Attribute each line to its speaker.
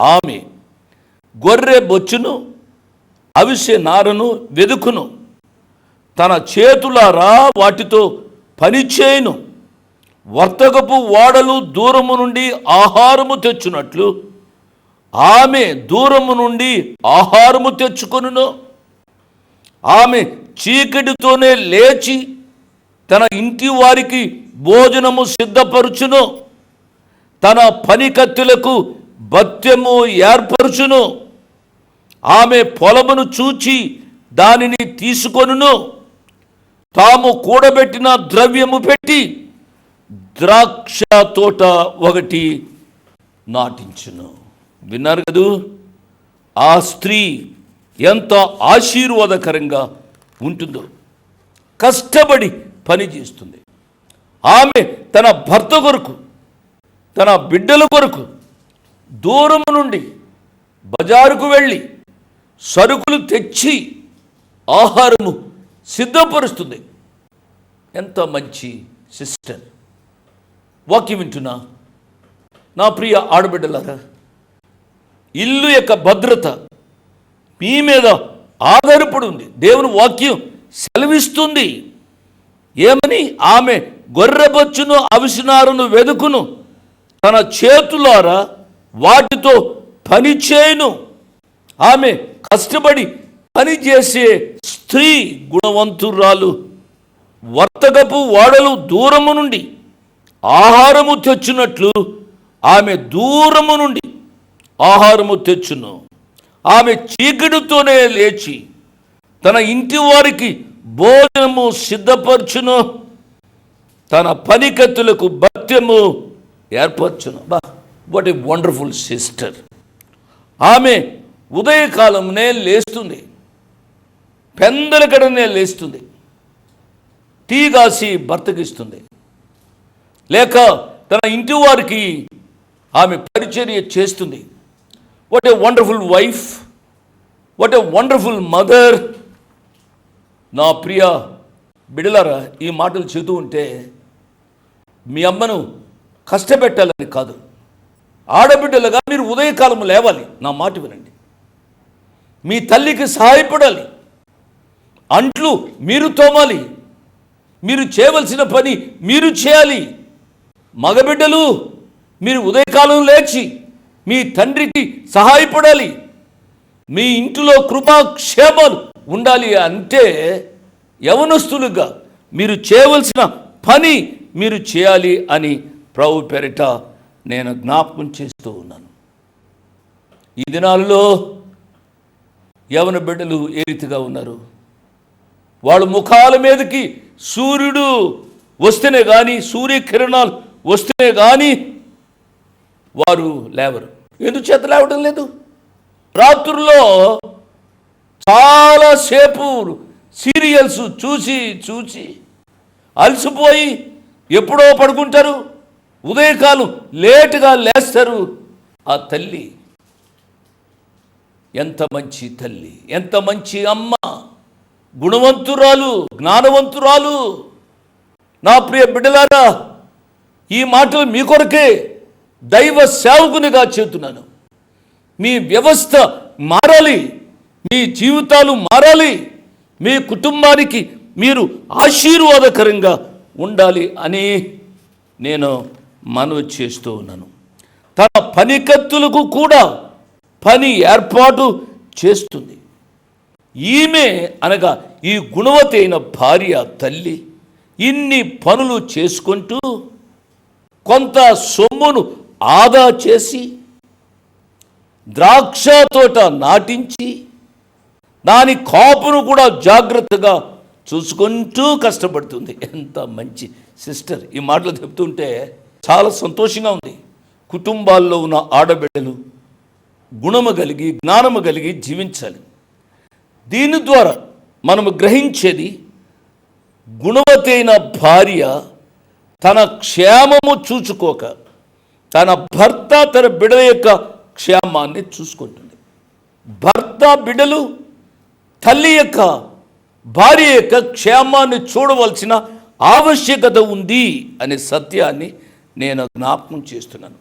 Speaker 1: ఆమె గొర్రె బొచ్చును అవిసె నారను వెదుకును. తన చేతులారా వాటితో పనిచేయును వర్తకపు ఓడలు దూరము నుండి ఆహారము తెచ్చునట్లు ఆమె దూరము నుండి ఆహారము తెచ్చుకొనును. ఆమె చీకటితోనే లేచి తన ఇంటి వారికి భోజనము సిద్ధపరుచును. తన పనికత్తులకు భత్యము ఏర్పరుచును. ఆమె పొలమును చూచి దానిని తీసుకొనును. తాము కూడబెట్టిన ద్రవ్యము పెట్టి ద్రాక్ష తోట ఒకటి నాటించును. విన్నారు కదూ? ఆ స్త్రీ ఎంత ఆశీర్వాదకరంగా ఉంటుందో. కష్టపడి పని చేస్తుంది. ఆమె తన భర్త కొరకు తన బిడ్డల కొరకు దూరము నుండి బజారుకు వెళ్ళి సరుకులు తెచ్చి ఆహారము సిద్ధపరుస్తుంది. ఎంత మంచి సిస్టర్. వాక్యం వింటున్నా. నా ప్రియ ఆడబిడ్డలారా ఇల్లు యొక్క భద్రత మీ మీద ఆధారపడి ఉంది దేవుని వాక్యం సెలవిస్తుంది. ఏమని? ఆమె గొర్రెబొచ్చును అవిసినారును వెదుకును తన చేతులారా వాటితో పనిచేయను ఆమె కష్టపడి పని చేసే స్త్రీ గుణవంతురాలు వర్తకపు ఓడలు దూరము నుండి ఆహారము తెచ్చినట్లు ఆమె దూరము నుండి ఆహారము తెచ్చును. ఆమె చీకటితోనే లేచి తన ఇంటి వారికి భోజనము సిద్ధపరచును. తన పనికత్తులకు భత్యము ఏర్పరచును. బా వాట్ ఏ వండర్ఫుల్ సిస్టర్ ఆమె ఉదయకాలంనే లేస్తుంది. పెందలకడనే లేస్తుంది. టీ కాసి బర్తకిస్తుంది. లేక తన ఇంటి వారికి ఆమె పరిచర్య చేస్తుంది. What a wonderful wife what a wonderful mother నా ప్రియ బిడలరా ఈ మాటలు చెబుతూ ఉంటే మీ అమ్మను కష్టపెట్టాలని కాదు. ఆడబిడ్డలుగా మీరు ఉదయకాలం లేవాలి. నా మాట వినండి. మీ తల్లికి సహాయపడాలి. అంట్లు మీరు తోమాలి. మీరు చేయవలసిన పని మీరు చేయాలి. మగబిడ్డలు మీరు ఉదయకాలం లేచి మీ తండ్రికి సహాయపడాలి. మీ ఇంటిలో కృపాక్షేమాలు ఉండాలి అంటే యవనస్తులుగా మీరు చేయవలసిన పని మీరు చేయాలి అని ప్రభు పెరట నేను జ్ఞాపకం చేస్తూ ఉన్నాను. ఈ దినాల్లో యవన బిడ్డలు ఏ రీతిగా ఉన్నారు? వాళ్ళ ముఖాల మీదకి సూర్యుడు వస్తేనే కానీ సూర్యకిరణాలు వస్తేనే కానీ వారు లేవరు. ఎందుకు చేత లేవడం లేదు? రాత్రుల్లో చాలాసేపు సీరియల్స్ చూసి చూసి అలసిపోయి ఎప్పుడో పడుకుంటారు. ఉదయకాలం లేటుగా లేస్తారు. ఆ తల్లి ఎంత మంచి తల్లి ఎంత మంచి అమ్మ. గుణవంతురాలు జ్ఞానవంతురాలు. నా ప్రియ బిడ్డలారా ఈ మాటలు మీ కొరకే దైవ సేవకునిగా చెబుతున్నాను మీ వ్యవస్థ మారాలి మీ జీవితాలు మారాలి మీ కుటుంబానికి మీరు ఆశీర్వాదకరంగా ఉండాలి అని నేను మనవి చేస్తూ ఉన్నాను. తన పనికత్తులకు కూడా పని ఏర్పాటు చేస్తుంది. ఈమె అనగా ఈ గుణవతైన భార్య తల్లి ఇన్ని పనులు చేసుకుంటూ కొంత సొమ్మును ఆదా చేసి ద్రాక్ష తోట నాటించి దాని కాపును కూడా జాగ్రత్తగా చూసుకుంటూ కష్టపడుతుంది. ఎంత మంచి సిస్టర్ ఈ మాటలు చెప్తుంటే చాలా సంతోషంగా ఉంది. కుటుంబాల్లో ఉన్న ఆడబిడ్డలు గుణము కలిగి జ్ఞానము కలిగి జీవించాలి. దీని ద్వారా మనము గ్రహించేది గుణవతైన భార్య తన క్షేమము చూచుకోక తన భర్త తన బిడల యొక్క క్షేమాన్ని చూసుకుంటుంది. భర్త బిడలు తల్లి యొక్క భార్య యొక్క క్షేమాన్ని చూడవలసిన ఆవశ్యకత ఉంది అనే సత్యాన్ని నేను జ్ఞాపకం చేస్తున్నాను.